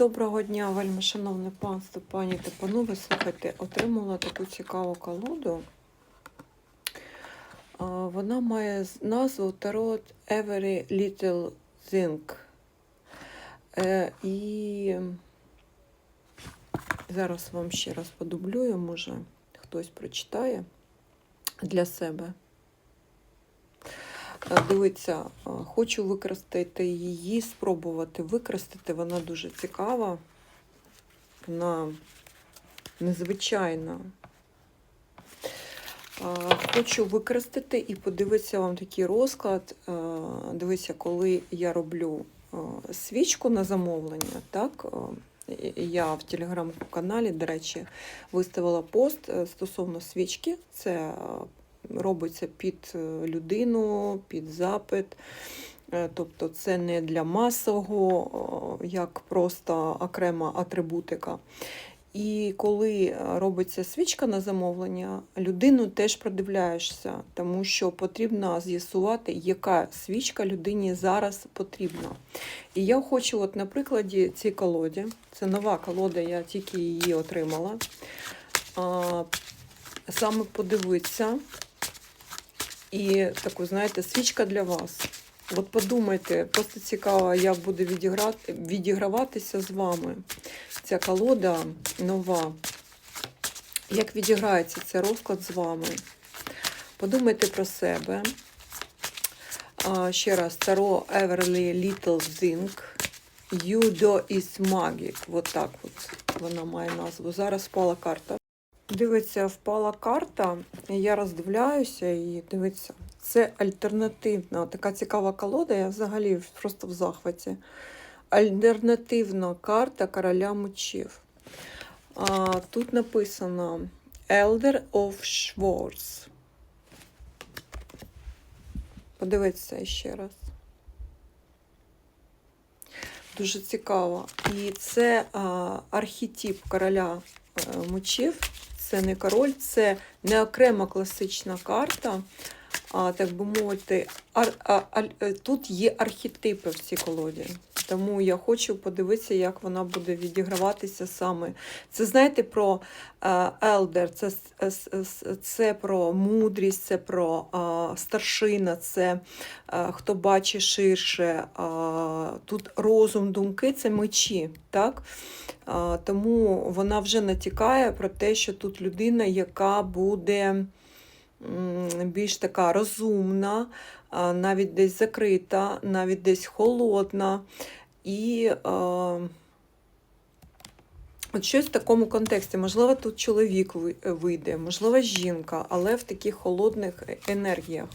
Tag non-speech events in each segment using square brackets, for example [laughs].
Доброго дня, вельми шановне панство, пані та панове. Слухайте, отримала таку цікаву колоду. Вона має назву Tarot Every Little Thing. Е, І зараз вам ще раз подублюю, може хтось прочитає для себе. Е, Дивіться, е, хочу використати її, спробувати використати. Вона дуже цікава, вона незвичайна. Е, Хочу використати і подивитися вам такий розклад. Е, Дивіться, коли я роблю е, свічку на замовлення, так, я в телеграм-каналі, до речі, виставила пост стосовно свічки. Це робиться під людину, під запит. Тобто це не для масового, як просто окрема атрибутика. І коли е, робиться свічка на замовлення, людину теж продивляєшся, тому що потрібно з'ясувати, яка свічка людині зараз потрібна. І я хочу, от на прикладі цій колоді, це нова колода, я тільки її отримала. а, Саме подивитися, і таку, знаєте, свічка для вас. От подумайте, просто цікаво, як буде відіграти, відіграватися з вами ця колода нова. Як відіграється цей розклад з вами? Подумайте про себе. А, ще раз, Таро Everly Little Zinc. Юдо is Magic. От так от вона має назву. Зараз впала карта. Дивиться, впала карта, я роздивляюся і дивиться. Це альтернативна, така цікава колода, я взагалі просто в захваті. Альтернативна карта короля мечів. А, тут написано Elder of Schwartz. Подивіться ще раз. Дуже цікаво. І це а, архетип короля е, мечів. Це не король, це не окрема класична карта. А, так би мовити, ар, а, аль- е, тут є архетипи в цій колоді. Тому я хочу подивитися, як вона буде відіграватися саме. Це знаєте про е, елдер, це, с- с- це про мудрість, це про е, старшина, це е, хто бачить ширше. е, Тут розум, думки це мечі. Так? Е, Тому вона вже натякає про те, що тут людина, яка буде більш така розумна, навіть десь закрита, навіть десь холодна. І е, от щось в такому контексті. Можливо, тут чоловік вийде, можливо, жінка, але в таких холодних енергіях.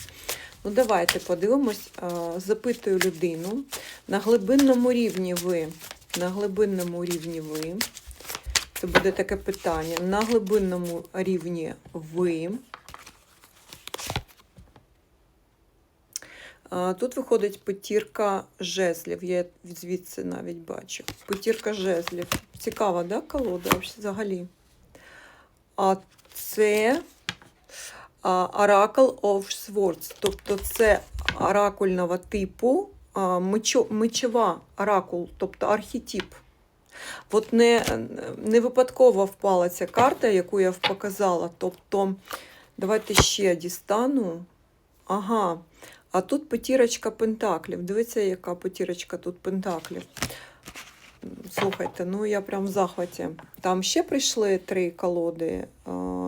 Ну, давайте подивимось, запитую людину. На глибинному рівні ви, на глибинному рівні ви. Це буде таке питання. На глибинному рівні ви. Тут виходить п'ятірка жезлів. Я звідси навіть бачу. П'ятірка жезлів. Цікава, да, колода взагалі? А це Oracle of Swords. Тобто це оракульного типу, мечова оракул, тобто архетип. От не, не випадково впала ця карта, яку я показала. Тобто, давайте ще дістану. Ага. А тут потірочка пентаклів. Дивіться, яка потірочка тут пентаклів. Слухайте, ну я прям в захваті. Там ще прийшли три колоди, е,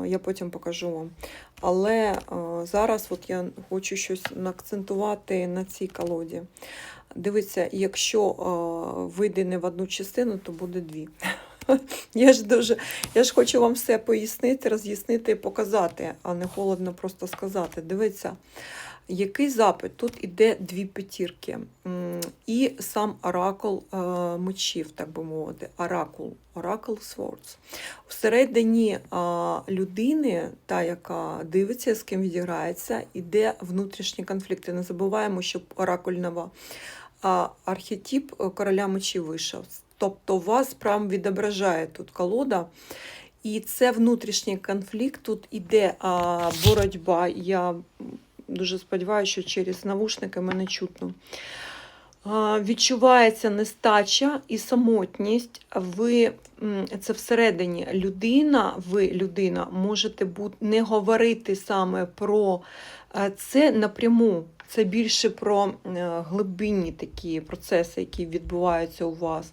я потім покажу вам. Але е, зараз от я хочу щось акцентувати на цій колоді. Дивіться, якщо е, вийде не в одну частину, то буде дві. [laughs] Я ж дуже, я ж хочу вам все пояснити, роз'яснити і показати, а не холодно просто сказати. Дивіться, який запит? Тут іде дві п'ятірки. І сам оракул е, мечів, так би мовити, оракул, Oracle Swords. Всередині людини, та, яка дивиться, з ким відіграється, іде внутрішні конфлікти. Не забуваємо, що оракульного а архетип е, короля мечів вийшов. Тобто вас прям відображає тут колода. І це внутрішній конфлікт. Тут іде боротьба. Я дуже сподіваюся, що через навушники мене чутно. Відчувається нестача і самотність. Ви це всередині людина, ви людина можете не говорити саме про е, це напряму. Це більше про е, глибинні такі процеси, які відбуваються у вас.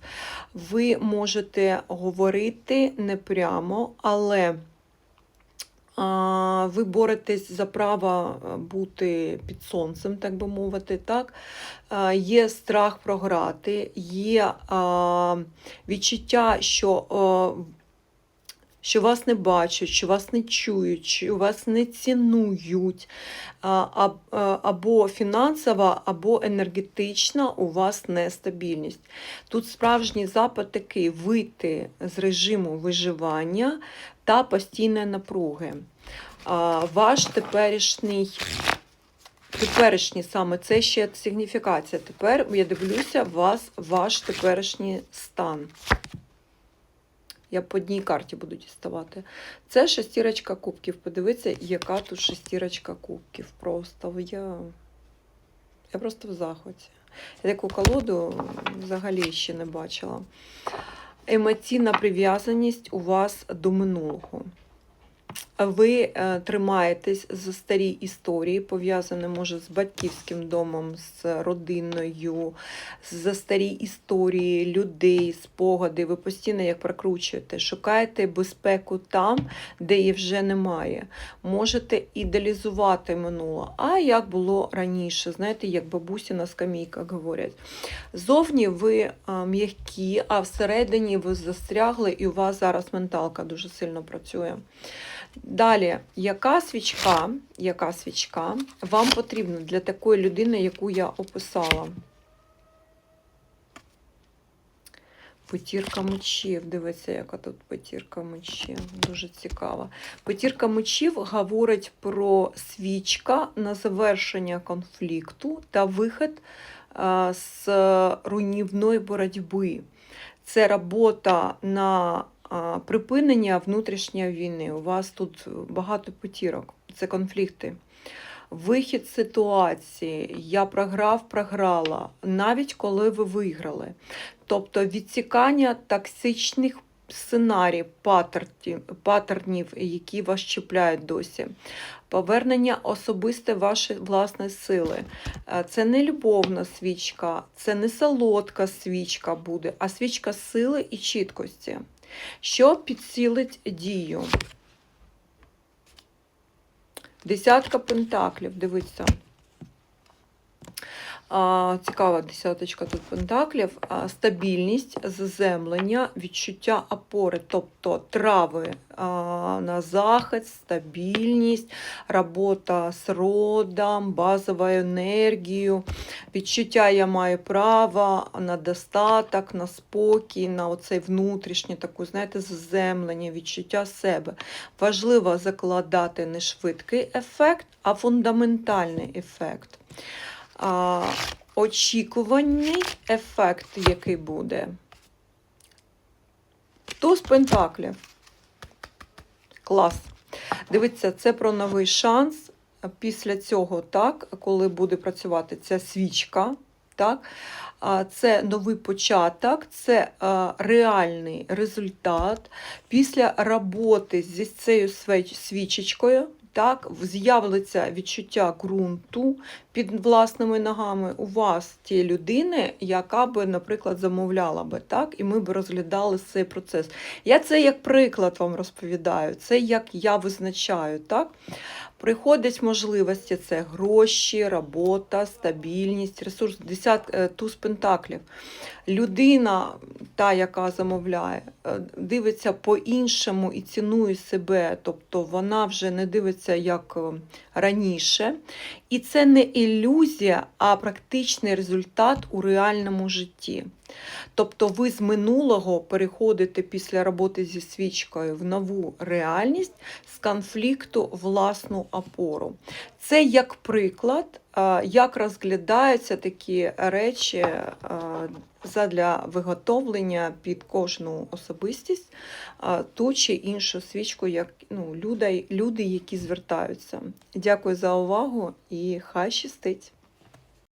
Ви можете говорити не прямо, але ви боретесь за право е, бути під сонцем, так би мовити. Так? Є страх програти, є відчуття, що, а, що вас не бачать, що вас не чують, що вас не цінують, або фінансова, або енергетична у вас нестабільність. Тут справжній запит такий вийти з режиму виживання та постійної напруги. Ваш теперішній, теперішній саме це ще сигніфікація. Тепер я дивлюся вас, ваш теперішній стан. Я по одній карті буду діставати. Це шестірочка кубків. Подивіться, яка тут шестірочка кубків. Просто я, я просто в захваті. Я таку колоду взагалі ще не бачила. Емоційна прив'язаність у вас до минулого. Ви е, тримаєтесь за старі історії, пов'язані, може, з батьківським домом, з родиною, за старі історії людей, спогади. Ви постійно як прокручуєте, шукаєте безпеку там, де її вже немає. Можете ідеалізувати минуле. А як було раніше, знаєте, як бабусі на скамійках говорять. Зовні ви а, м'які, а всередині ви застрягли, і у вас зараз менталка дуже сильно працює. Далі, яка свічка, яка свічка вам потрібна для такої людини, яку я описала? Петірка мечів. Дивіться, яка тут петірка мечів. Дуже цікава. Петірка мечів говорить про свічка на завершення конфлікту та вихід е, з руйнівної боротьби. Це робота на припинення внутрішньої війни. У вас тут багато потірок, це конфлікти. Вихід ситуації, я програв, програла, навіть коли ви виграли. Тобто відсікання токсичних паттернів, паттернів, які вас чіпляють досі. Повернення особисте вашої власної сили. Е, Це не любовна свічка, це не солодка свічка буде, а свічка сили і чіткості що підсилить дію. Десятка пентаклів, дивіться. Цікава десяточка тут пентаклів. Стабільність, заземлення, відчуття опори, тобто трави на захист, стабільність, робота з родом, базовою енергією, відчуття я маю право на достаток, на спокій, на оцей внутрішнє таку, знаєте, заземлення, відчуття себе. Важливо закладати не швидкий ефект, а фундаментальний ефект. А, очікуваний ефект, який буде. Туз пентаклів. Клас. Дивіться, це про новий шанс. Після цього, так, коли буде працювати ця свічка, так, це новий початок, це реальний результат. Після роботи зі цією свічечкою, так, з'явиться відчуття ґрунту під власними ногами у вас тієї людини, яка би, наприклад, замовляла би, так, і ми б розглядали цей процес. Я це як приклад вам розповідаю, це як я визначаю. так. Приходять можливості це гроші, робота, стабільність, ресурс, десят, е, туз пентаклів. Людина, та, яка замовляє, е, дивиться по-іншому і цінує себе, тобто вона вже не дивиться як е, раніше. І це не ілюзія, а практичний результат у реальному житті. Тобто ви з минулого переходите після роботи зі свічкою в нову реальність з конфлікту власну опору. Це як приклад як розглядаються такі речі задля виготовлення під кожну особистість ту чи іншу свічку, як ну, люди, люди, які звертаються. Дякую за увагу і хай щастить!